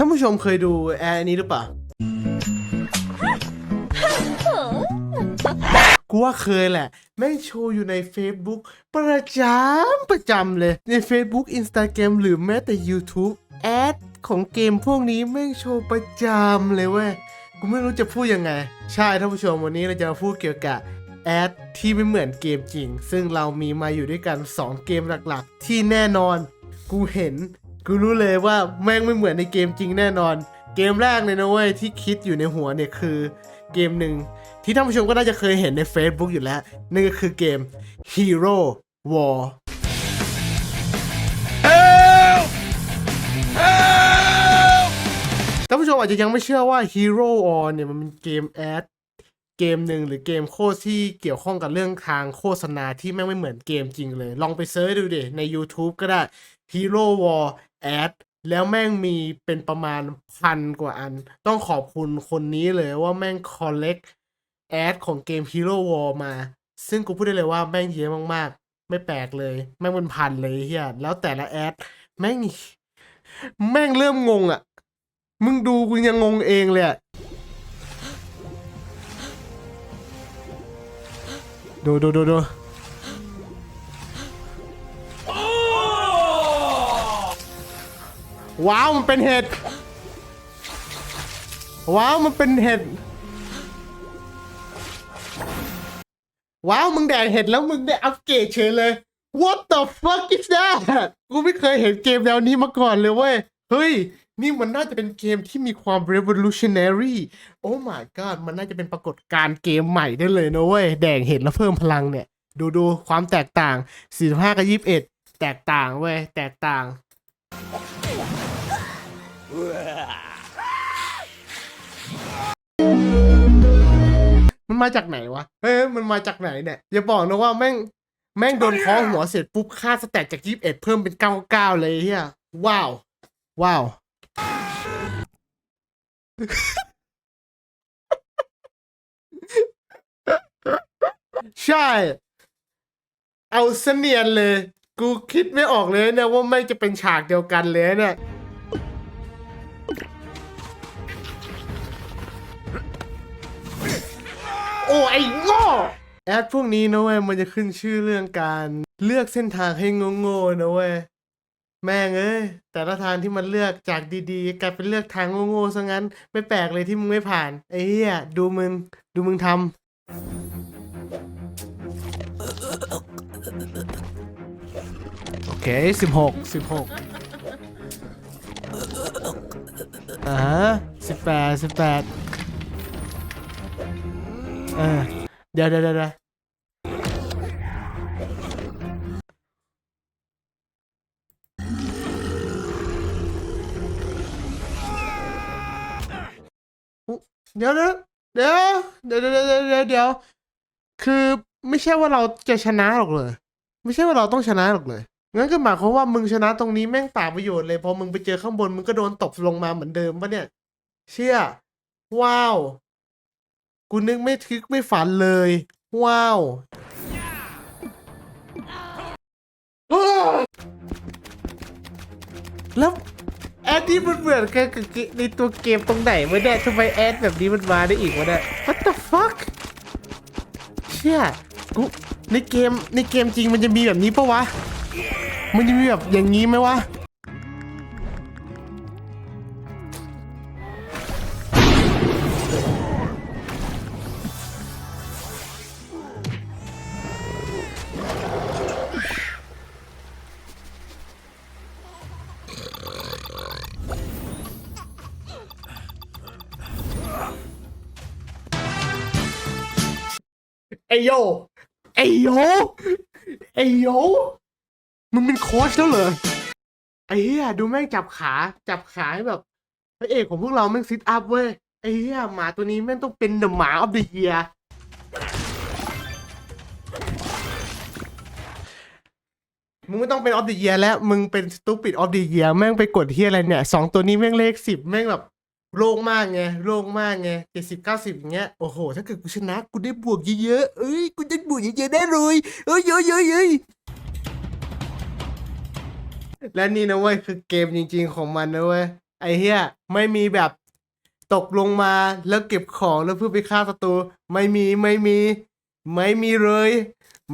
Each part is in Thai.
ท่านผู้ชมเคยดูแอร์นี้หรือเปล่า กูว่าเคยแหละ แม่งโชว์อยู่ใน Facebook ประจำประจำเลย ใน Facebook Instagram หรือแม้แต่ YouTube แอดของเกมพวกนี้แม่งโชว์ประจำเลยเว้ย กูไม่รู้จะพูดยังไง ใช่ท่านผู้ชมวันนี้เราจะมาพูดเกี่ยวกับแอดที่ไม่เหมือนเกมจริง ซึ่งเรามีมาอยู่ด้วยกัน 2 เกมหลักๆ ที่แน่นอน กูเห็น กูรู้เลยว่าแม่งไม่เหมือนในเกมจริงแน่นอน เกมแรกเลยนะเว้ยที่คิดอยู่ในหัวเนี่ยคือเกมหนึ่งที่ท่านผู้ชมก็น่าจะเคยเห็นใน Facebook อยู่แล้ว นั่นก็คือเกม Hero War ท่านผู้ชมอาจจะยังไม่เชื่อว่า Hero War เนี่ยมันเป็นเกมแอด เกมหนึ่งหรือเกมโฆษที่เกี่ยวข้องกับเรื่องทางโฆษณาที่แม่งไม่เหมือนเกมจริงเลย ลองไปเซิร์ชดูดิใน YouTube ก็ได้ Hero War Ad แล้วแม่งมีเป็นประมาณพันกว่าอัน ต้องขอบคุณคนนี้เลยว่าแม่ง collect แอดของเกม Hero War มา ซึ่งกูพูดได้เลยว่าแม่งเยอะมากๆ ไม่แปลกเลย แม่งเป็นพันเลยเฮียแล้วแต่ละแอด แม่ง แม่งเริ่มงงอะ่ะ มึงดูกูยังงงเองเลยอะ ดูดูดูดูว้าวมันเป็นเห็ด ว้าวมันเป็นเห็ด ว้าวมึงแดกเห็ดแล้วมึงได้อัปเกรดเฉยเลย What the fuck is that กูไม่เคยเห็นเกมแนวนี้มาก่อนเลยเว้ย เฮ้ย นี่มันน่าจะเป็นเกมที่มีความ revolutionary โอ้ my god มันน่าจะเป็นปรากฏการณ์เกมใหม่ได้เลยนะเว้ย แดงเห็ดแล้วเพิ่มพลังเนี่ย ดูดูความแตกต่าง 45 กับ 21 แตกต่างเว้ย แตกต่าง มันมาจากไหนวะ เฮ้ย มันมาจากไหนเนี่ย อย่าบอกนะว่าแม่ง แม่งโดนเคอหัวเสร็จปุ๊บ ค่าสแตทจาก 21 เพิ่มเป็น 99 เลยเฮียว้าว ว้าว ใช่ เอาเสนียนเลย กูคิดไม่ออกเลยเนี่ยว่าไม่จะเป็นฉากเดียวกันเลยเนี่ย โอ้ไอ้โง่แอดพวกนี้นะเว้ยมันจะขึ้นชื่อเรื่องการเลือกเส้นทางให้โง่ๆนะเว้ย แม่งเอ้ยแต่ละทางที่มันเลือกจากดีๆกลายเป็นเลือกทางโง่ๆซะงั้น ไม่แปลกเลยที่มึงไม่ผ่านไอ้เหี้ยดูมึง ดูมึงทำโอเคสิบหกสิบหกอ่าสิบแปดสิบแปดเออเดี๋ยวเดี๋ยวเดี๋ยว เดี๋ยวเดี๋ยวนะเดี๋ยวเดี๋ยวเดี๋ยวเดี๋ยวเดี๋ยวคือไม่ใช่ว่าเราจะชนะหรอกเลย ไม่ใช่ว่าเราต้องชนะหรอกเลยงั้นก็หมายความว่ามึงชนะตรงนี้แม่งเปล่าประโยชน์เลยพอมึงไปเจอข้างบนมึงก็โดนตบลงมาเหมือนเดิมปะเนี่ย เชี่ยว้าว กูนึกไม่ทึกไม่ฝันเลย ว้าวแล้ว แอดที่มันเหมือนกันกับในตัวเกมตรงไหนวะเนี่ยทำไมแอดแบบนี้มันมาได้อีกวะเนี่ย What the fuck เชี่ยกูในเกมในเกมจริงมันจะมีแบบนี้ปะวะ มันจะมีแบบอย่างนี้ไหมวะ ไอโย ไอโย ไอโยมึงเป็นโค้ชแล้วเหรอ ไอ้เหี้ยดูแม่งจับขา จับขาให้แบบพระเอกของพวกเราแม่งซิทอัพเว้ย ไอ้เหี้ยหมาตัวนี้แม่งต้องเป็นเดอะหมาออฟเดอะเยียมึงไม่ต้องเป็นออฟเดอะเยียแล้ว มึงเป็นสตูปิดออฟเดอะเยียแม่งไปกดที่อะไรเนี่ยสองตัวนี้แม่งเลขสิบแม่งแบบ โล่งมากไงโล่งมากไงเจ็ดสิบเก้าสิบอย่างเงี้ยโอ้โห ถ้าเกิดกูชนะกูได้บวกเยอะๆเอ้ยกูจะบวกเยอะๆได้เลยเอ้ยเยอะๆเยอะและนี่นะเว้ยคือเกมจริง ๆ ของมันนะเว้ยไอ้เหี้ยไม่มีแบบตกลงมาแล้วเก็บของแล้วเพื่อไปฆ่าศัตรูไม่มีไม่มี ไม่มีเลย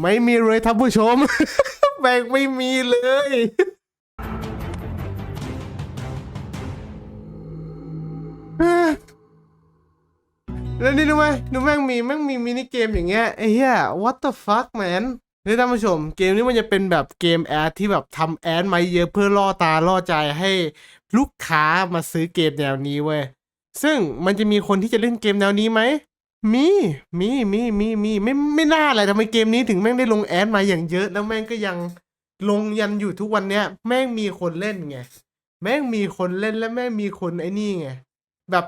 ไม่มีเลยท่านผู้ชมแม่งไม่มีเลย แล้วนี่รู้ไหมดูแม่งมีแม่งมีมินิเกมอย่างเงี้ยไอ้เหี้ย what the fuck man นี่ท่านผู้ชมเกมนี้มันจะเป็นแบบเกมแอดที่แบบทำแอดมาเยอะเพื่อล่อตาล่อใจให้ลูกค้ามาซื้อเกมแนวนี้เว้ยซึ่งมันจะมีคนที่จะเล่นเกมแนวนี้ไหมมีมีมีมีมีไม่ไม่น่าเลยทำไมเกมนี้ถึงแม่งได้ลงแอดมาอย่างเยอะ แล้วแม่งก็ยังลงยันอยู่ทุกวันเนี้ย แม่งมีคนเล่นไงแม่งมีคนเล่นและแม่งมีคนไอ้นี่ไง แบบ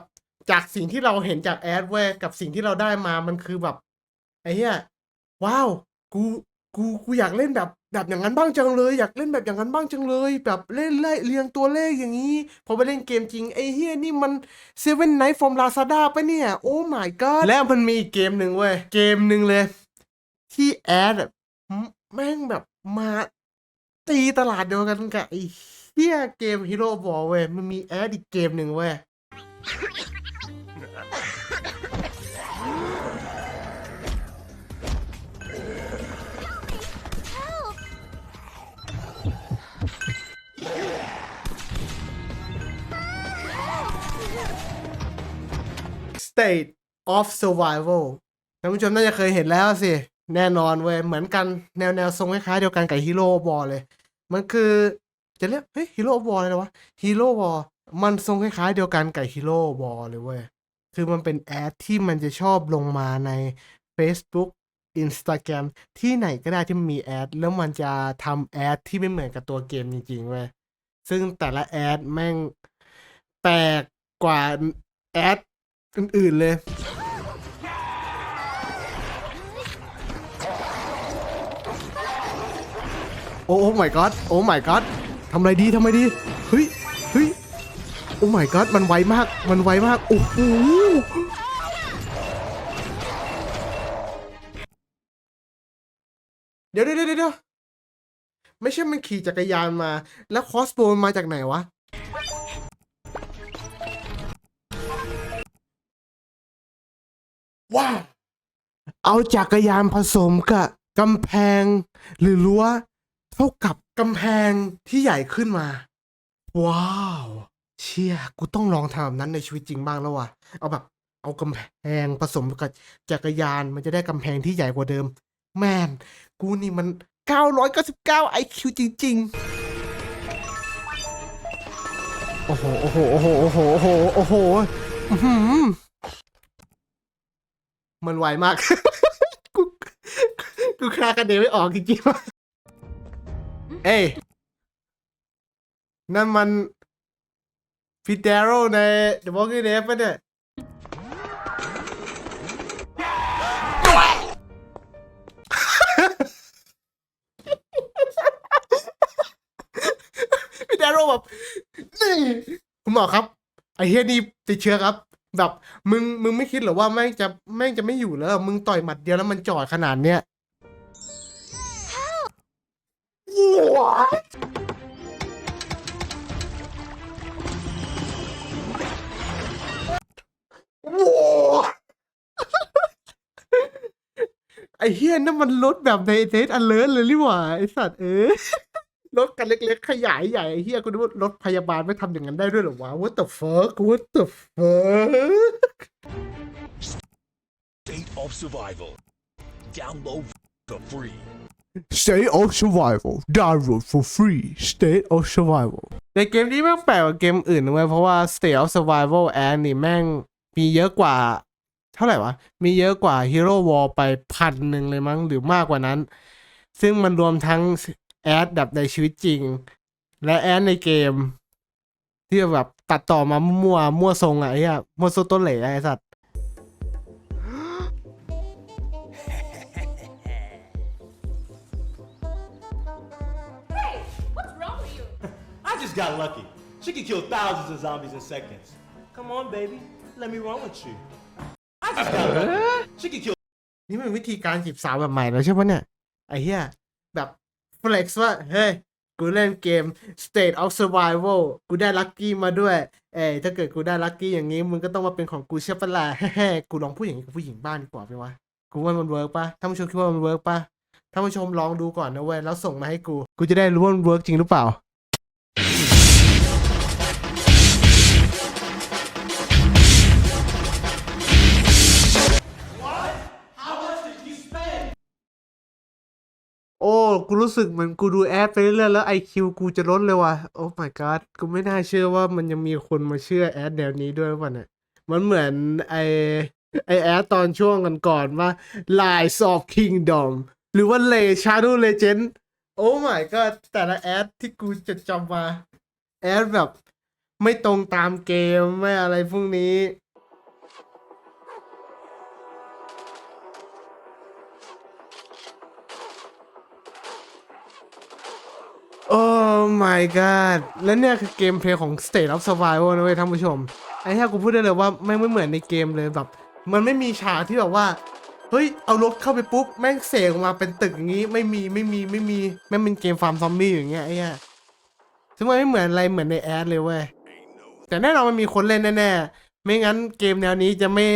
จากสิ่งที่เราเห็นจากแอดเว้ยกับสิ่งที่เราได้มามันคือแบบไอ้เหี้ยว้าว กูกูกูอยากเล่นแบบแบบอย่างนั้นบ้างจังเลย อยากเล่นแบบอย่างนั้นบ้างจังเลย แบบเล่นไล่เรียงตัวเลขอย่างนี้พอไปเล่นเกมจริงไอ้เฮียนี่มันเซเว่นไนท์ฟอร์มลาซาด้าปะเนี่ย โอ้ my god แล้วมันมีเกมหนึ่งเว้ย เกมหนึ่งเลย ที่แอดแม่งแบบมาตีตลาดเดียวกันกับไอ้เฮียเกมฮีโร่บอลเว้ยมันมีแอดอีกเกมหนึ่งเว้ย State of Survival ท่านผู้ชมน่าจะเคยเห็นแล้วสิ แน่นอนเว้ย เหมือนกันแนวแนวทรงคล้ายๆเดียวกันกับฮีโร่บอลเลย มันคือจะเรียกเฮ้ยฮีโร่บอลเลยนะวะฮีโร่บอล มันทรงคล้ายๆเดียวกันกับฮีโร่บอลเลยเว้ย คือมันเป็นแอดที่มันจะชอบลงมาใน Facebook Instagram ที่ไหนก็ได้ที่มีแอด แล้วมันจะทำแอดที่ไม่เหมือนกับตัวเกมจริงๆเว้ย ซึ่งแต่ละแอดแม่งแปลกกว่าแอดอื่นๆเลยโอ้ my god โอ้ my god ทำอะไรดี ทำอะไรดี เฮ้ยเฮ้ย โอ้ my god มันไวมาก มันไวมาก โอ้โหเดี๋ยวเดี๋ยวเดี๋ยวไม่ใช่มันขี่จักรยานมา แล้วคอสโบมันมาจากไหนวะ ว้าวเอาจักรยานผสมกับกำแพง หรือรั้วเท่ากับกำแพงที่ใหญ่ขึ้นมา ว้าว เชี่ยกูต้องลองทำแบบนั้นในชีวิตจริงบ้างแล้วว่ะ เอาแบบ เอากำแพงผสมกับจักรยานมันจะได้กำแพงที่ใหญ่กว่าเดิม แมนกูนี่มัน 999 IQ จริง ๆ โอ้โห โอ้โห โอ้โห โอ้โห โอ้โหโอ้โหอื้อหือมันไวมาก กู กูคลากันเดไม่ออกจริงๆว่ะเอ้ยนั่นมัน ฟิเดโรใน The Walking Dead ปะเนี่ยพี่แดโรแบบนี่คุณหมอครับ ไอเฮียนี่ติดเชื้อครับ แบบมึงมึงไม่คิดเหรอว่าแม่งจะแม่งจะไม่อยู่แล้ว มึงต่อยหมัดเดียวแล้วมันจอดขนาดเนี้ย ไอ้เฮียนั่นมันรถแบบในเทสอันเลิศเลยนี่หว่าไอ้สัตว์เออรถกันเล็กๆ ขยายใหญ่ไอ้เฮียกูนึกว่ารถพยาบาลไม่ทำอย่างนั้นได้ด้วยเหรอวะ What the fuck What the fuck State of Survival. Download for free. State of Survival download for free State of Survival ในเกมนี้แม่งแปลกกว่าเกมอื่นนะเว้ยเพราะว่า State of Survival แอนนี่แม่ง มีเยอะกว่า เท่าไหร่วะ มีเยอะกว่า Hero War ไปพันหนึ่งเลยมั้งหรือมากกว่านั้น ซึ่งมันรวมทั้งแอดแบบในชีวิตจริง และแอดในเกม ที่แบบตัดต่อมามั่วมั่วทรงอะไอ้เหี้ยมั่วโซต้นเหล่ไอ้สัตว์ Hey, what's wrong with you? I just got lucky. She can kill thousands of zombies in seconds. Come on, baby. Let me run with you. I just got lucky. She can kill นี่มันวิธีการจีบสาวแบบใหม่แล้วใช่ปะเนี่ย ไอ้เหี้ยแบบ flex ว่า เฮ้ย กูเล่นเกม State of Survival กูได้ลัคกี้มาด้วย เอ้ยถ้าเกิดกูได้ลัคกี้อย่างนี้ มึงก็ต้องมาเป็นของกูใช่ปะล่ะ แฮ่ๆกูลองพูดอย่างนี้กับผู้หญิงบ้านดีกว่าไหมวะ กูว่ามันเวิร์กปะท่านผู้ชมคิดว่ามันเวิร์กปะท่านผู้ชมลองดูก่อนนะเว้ยแล้วส่งมาให้กู กูจะได้รู้ว่ามันเวิร์กจริงหรือเปล่า กูรู้สึกเหมือนกูดูแอดไปเรื่อยๆแล้วไอคิวกูจะลดเลยว่ะโอ้ my god กูไม่น่าเชื่อว่ามันยังมีคนมาเชื่อแอดแนวนี้ด้วยว่ะเนี่ยมันเหมือนไอไอแอดตอนช่วงกันก่อนว่า Lies of Kingdom หรือว่า l e Shadow Legend โอ้ my god แต่ละแอดที่กูจะจำมา แอดแบบไม่ตรงตามเกม ไม่อะไรพวกนี้ my god แล้วเนี่ยคือเกมเพลย์ของ State of Survival นะเว้ยท่านผู้ชม ไอ้ที่กูพูดได้เลยว่าแม่งไม่เหมือนในเกมเลยแบบ มันไม่มีฉากที่แบบว่า เฮ้ย เอารถเข้าไปปุ๊บ แม่งเสกออกมาเป็นตึกอย่างนี้ ไม่มีไม่มีไม่มี แม่งเป็นเกมฟาร์มซอมบี้อย่างเงี้ยไอ้เหี้ยซึ่งมันไม่เหมือนอะไรเหมือนในแอดเลยเว้ย แต่แน่นอนมันมีคนเล่นแน่ๆ ไม่งั้นเกมแนวนี้จะไม่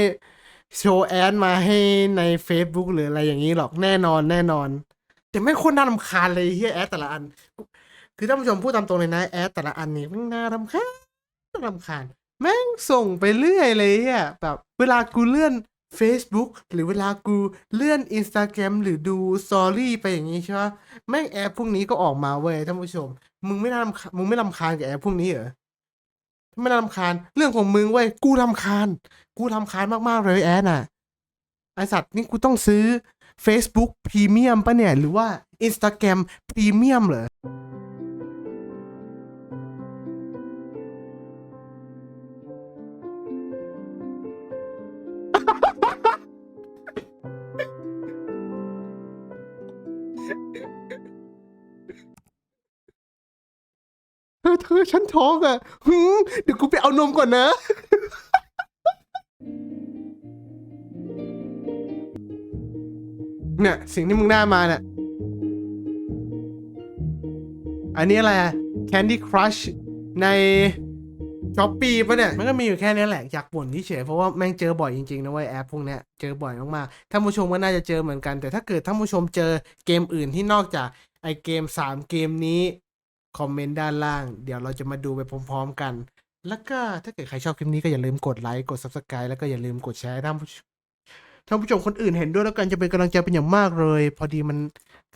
โชว์แอดมาให้ใน Facebook หรืออะไรอย่างนี้หรอกแน่นอนแน่นอน แต่ไม่คนน่ารำคาญเลยเฮียแอดแต่ละอัน คือท่านผู้ชมพูดตามตรงเลยนะแอดแต่ละอันนี่แม่งน่ารำคาญน่ารำคาญแม่งส่งไปเรื่อยเลยอะแบบเวลากูเลื่อน Facebook หรือเวลากูเลื่อน Instagram หรือดูสตอรี่ไปอย่างนี้ใช่ไหมแม่งแอปพวกนี้ก็ออกมาเว้ยท่านผู้ชม มึงไม่น่ารำมึงไม่รำคาญกับแอปพวกนี้เหรอไม่น่ารำคาญเรื่องของมึงเว้ยกูรำคาญ กูรำคาญมากๆเลยแอดน่ะไอสัตว์นี่กูต้องซื้อ Facebook Premium ปะเนี่ย หรือว่า Instagram Premium เหรอ เธอเธอฉันท้องอะหืมเดี๋ยวกูไปเอานมก่อนนะ เนี่ย สิ่งที่มึงได้มาเนี่ยอันนี้อะไรอะ Candy Crush ในช้อปปีปะเนี่ย มันก็มีอยู่แค่นี้แหละ อยากบ่นที่เฉยเพราะว่าแม่งเจอบ่อยจริงๆนะเว้ยแอปพวกเนี้ยเจอบ่อยมากๆท่านผู้ชมก็น่าจะเจอเหมือนกัน แต่ถ้าเกิดท่านผู้ชมเจอเกมอื่นที่นอกจากไอเกม 3 เกมนี้ คอมเมนต์ด้านล่าง เดี๋ยวเราจะมาดูไปพร้อมๆกัน แล้วก็ถ้าเกิดใครชอบคลิปนี้ก็อย่าลืมกดไลค์กด Subscribe แล้วก็อย่าลืมกดแชร์ท่านผู้ท่านผู้ชมคนอื่นเห็นด้วยแล้วกันจะเป็นกำลังใจเป็นอย่างมากเลย พอดีมัน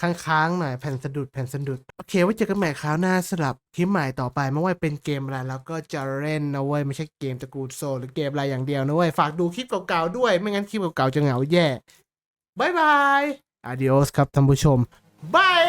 ค้างๆหน่อยแผ่นสะดุดแผ่นสะดุด โอเคไว้เจอกันใหม่คราวหน้าสำหรับคลิปใหม่ต่อไปไม่ว่าเป็นเกมอะไรแล้วก็จะเล่นนะเว้ยไม่ใช่เกมตระกูลโซหรือเกมอะไรอย่างเดียวนะเว้ยฝากดูคลิปเก่าๆด้วย ไม่งั้นคลิปเก่าๆจะเหงาแย่บายบาย adios ครับท่านผู้ชมบาย